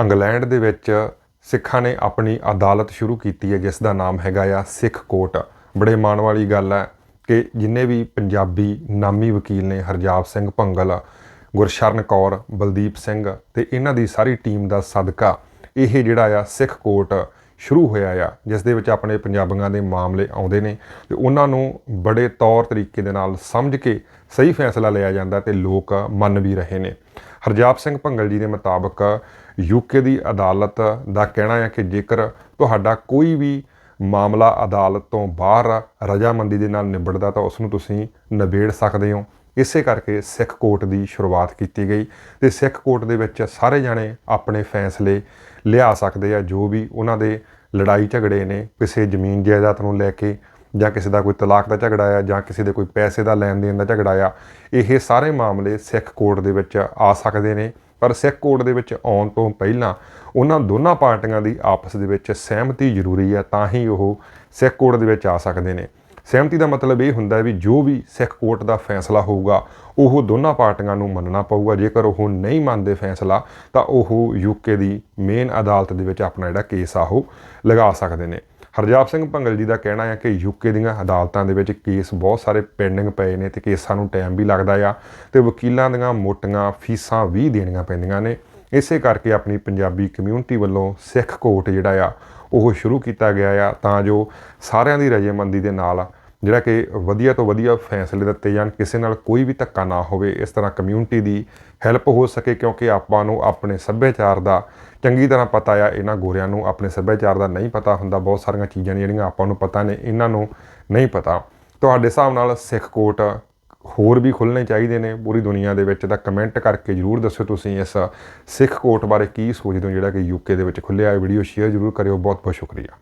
England ਦੇ ਵਿੱਚ ਸਿੱਖਾਂ ਨੇ ਆਪਣੀ ਅਦਾਲਤ ਸ਼ੁਰੂ ਕੀਤੀ ਹੈ, ਜਿਸ ਦਾ ਨਾਮ ਹੈਗਾ ਆ ਸਿੱਖ ਕੋਰਟ। ਬੜੇ ਮਾਣ ਵਾਲੀ ਗੱਲ ਹੈ ਕਿ ਜਿੰਨੇ ਵੀ ਪੰਜਾਬੀ ਨਾਮੀ ਵਕੀਲ ਨੇ ਹਰਜਾਬ ਸਿੰਘ ਭੰਗਲ, ਗੁਰਸ਼ਰਨ ਕੌਰ, ਬਲਦੀਪ ਸਿੰਘ ਤੇ ਇਹਨਾਂ ਦੀ ਸਾਰੀ ਟੀਮ ਦਾ ਸਦਕਾ, ਇਹ ਜਿਹੜਾ ਆ ਸਿੱਖ ਕੋਰਟ ਸ਼ੁਰੂ ਹੋਇਆ ਆ, ਜਿਸ ਦੇ ਵਿੱਚ ਆਪਣੇ ਪੰਜਾਬੀਆਂ ਦੇ ਮਾਮਲੇ ਆਉਂਦੇ ਨੇ ਤੇ ਉਹਨਾਂ ਨੂੰ ਬੜੇ ਤੌਰ ਤਰੀਕੇ ਦੇ ਨਾਲ ਸਮਝ ਕੇ ਸਹੀ ਫੈਸਲਾ ਲਿਆ ਜਾਂਦਾ ਤੇ ਲੋਕ ਮੰਨ ਵੀ ਰਹੇ ਨੇ। ਹਰਜਾਪ ਸਿੰਘ ਭੰਗਲ ਜੀ ਦੇ ਮੁਤਾਬਕ ਯੂਕੇ ਦੀ ਅਦਾਲਤ ਦਾ ਕਹਿਣਾ ਹੈ ਕਿ ਜੇਕਰ ਤੁਹਾਡਾ ਕੋਈ ਵੀ ਮਾਮਲਾ ਅਦਾਲਤ ਤੋਂ ਬਾਹਰ ਰਜਾਮੰਦੀ ਦੇ ਨਾਲ ਨਿਬੜਦਾ ਤਾਂ ਉਸ ਨੂੰ ਤੁਸੀਂ ਨਿਬੇੜ ਸਕਦੇ ਹੋ। ਇਸੇ ਕਰਕੇ ਸਿੱਖ ਕੋਰਟ ਦੀ ਸ਼ੁਰੂਆਤ ਕੀਤੀ ਗਈ ਤੇ ਸਿੱਖ ਕੋਰਟ ਦੇ ਵਿੱਚ ਸਾਰੇ ਜਾਣੇ ਆਪਣੇ ਫੈਸਲੇ ਲਿਆ ਸਕਦੇ ਆ। ਜੋ ਵੀ ਉਹਨਾਂ ਦੇ ਲੜਾਈ ਝਗੜੇ ਨੇ, ਕਿਸੇ ਜ਼ਮੀਨ ਜਾਇਦਾਦ ਨੂੰ ਲੈ ਕੇ ਜਾਂ ਕਿਸੇ ਦਾ ਕੋਈ ਤਲਾਕ ਦਾ ਝਗੜਾ ਆ ਜਾਂ ਕਿਸੇ ਦੇ ਕੋਈ ਪੈਸੇ ਦਾ ਲੈਣ ਦੇਣ ਦਾ ਝਗੜਾ ਆ, ਇਹ ਸਾਰੇ ਮਾਮਲੇ ਸਿੱਖ ਕੋਰਟ ਦੇ ਵਿੱਚ ਆ ਸਕਦੇ ਨੇ। ਪਰ ਸਿੱਖ ਕੋਰਟ ਦੇ ਵਿੱਚ ਆਉਣ ਤੋਂ ਪਹਿਲਾਂ ਉਹਨਾਂ ਦੋਨਾਂ ਪਾਰਟੀਆਂ ਦੀ ਆਪਸ ਦੇ ਵਿੱਚ ਸਹਿਮਤੀ ਜ਼ਰੂਰੀ ਹੈ ਤਾਂ ਹੀ ਉਹ ਸਿੱਖ ਕੋਰਟ ਦੇ ਵਿੱਚ ਆ ਸਕਦੇ ਨੇ। ਸਹਿਮਤੀ ਦਾ ਮਤਲਬ ਇਹ ਹੁੰਦਾ ਹੈ ਵੀ ਜੋ ਵੀ ਸਿੱਖ ਕੋਰਟ ਦਾ ਫੈਸਲਾ ਹੋਊਗਾ, ਉਹ ਦੋਨਾਂ ਪਾਰਟੀਆਂ ਨੂੰ ਮੰਨਣਾ ਪਊਗਾ। ਜੇਕਰ ਉਹ ਨਹੀਂ ਮੰਨਦੇ ਫੈਸਲਾ, ਤਾਂ ਉਹ ਯੂਕੇ ਦੀ ਮੇਨ ਅਦਾਲਤ ਦੇ ਵਿੱਚ ਆਪਣਾ ਜਿਹੜਾ ਕੇਸ ਆ ਉਹ ਲਗਾ ਸਕਦੇ ਨੇ। ਹਰਜਾਪ ਸਿੰਘ ਭੰਗਲ ਜੀ ਦਾ ਕਹਿਣਾ ਹੈ ਕਿ ਯੂਕੇ ਦੀਆਂ ਅਦਾਲਤਾਂ ਦੇ ਵਿੱਚ ਕੇਸ ਬਹੁਤ ਸਾਰੇ ਪੈਂਡਿੰਗ ਪਏ ਨੇ ਤੇ ਕੇਸਾਂ ਨੂੰ ਟਾਈਮ ਵੀ ਲੱਗਦਾ ਆ ਤੇ ਵਕੀਲਾਂ ਦੀਆਂ ਮੋਟੀਆਂ ਫੀਸਾਂ ਵੀ ਦੇਣੀਆਂ ਪੈਂਦੀਆਂ ਨੇ। ਇਸੇ ਕਰਕੇ ਆਪਣੀ ਪੰਜਾਬੀ ਕਮਿਊਨਿਟੀ ਵੱਲੋਂ ਸਿੱਖ ਕੋਰਟ ਜਿਹੜਾ ਆ, ਉਹ ਸ਼ੁਰੂ ਕੀਤਾ ਗਿਆ ਆ। ਤਾਂ ਜੋ ਸਾਰਿਆਂ ਦੀ ਰਜੇਮੰਦੀ ਦੇ ਨਾਲ ਜਿਹੜਾ ਕਿ ਵਧੀਆ ਤੋਂ ਵਧੀਆ ਫੈਸਲੇ ਦਿੱਤੇ ਜਾਣ, ਕਿਸੇ ਨਾਲ ਕੋਈ ਵੀ ਧੱਕਾ ਨਾ ਹੋਵੇ, ਇਸ ਤਰ੍ਹਾਂ ਕਮਿਊਨਿਟੀ ਦੀ ਹੈਲਪ ਹੋ ਸਕੇ ਕਿਉਂਕਿ ਆਪਾਂ ਨੂੰ ਆਪਣੇ ਸੱਭਿਆਚਾਰ ਦਾ ਚੰਗੀ ਤਰ੍ਹਾਂ ਪਤਾ ਆ, ਇਹਨਾਂ ਗੋਰਿਆਂ ਨੂੰ ਆਪਣੇ ਸੱਭਿਆਚਾਰ ਦਾ ਨਹੀਂ ਪਤਾ ਹੁੰਦਾ, ਬਹੁਤ ਸਾਰੀਆਂ ਚੀਜ਼ਾਂ ਨੇ ਜਿਹੜੀਆਂ ਆਪਾਂ ਨੂੰ ਪਤਾ ਨੇ, ਇਹਨਾਂ ਨੂੰ ਨਹੀਂ ਪਤਾ। ਤੁਹਾਡੇ ਹਿਸਾਬ ਨਾਲ ਸਿੱਖ ਕੋਟ ਹੋਰ ਵੀ ਖੁੱਲ੍ਹਣੇ ਚਾਹੀਦੇ ਨੇ ਪੂਰੀ ਦੁਨੀਆ ਦੇ ਵਿੱਚ, ਤਾਂ ਕਮੈਂਟ ਕਰਕੇ ਜਰੂਰ ਦੱਸਿਓ ਤੁਸੀਂ ਇਸ ਸਿੱਖ ਕੋਰਟ ਬਾਰੇ ਕੀ ਸੋਚਦੇ ਹੋ ਜਿਹੜਾ ਕਿ ਯੂਕੇ ਦੇ ਵਿੱਚ ਖੁੱਲਿਆ ਹੈ ਵੀਡੀਓ ਸ਼ੇਅਰ ਜਰੂਰ ਕਰਿਓ ਬਹੁਤ ਬਹੁਤ ਸ਼ੁਕਰੀਆ।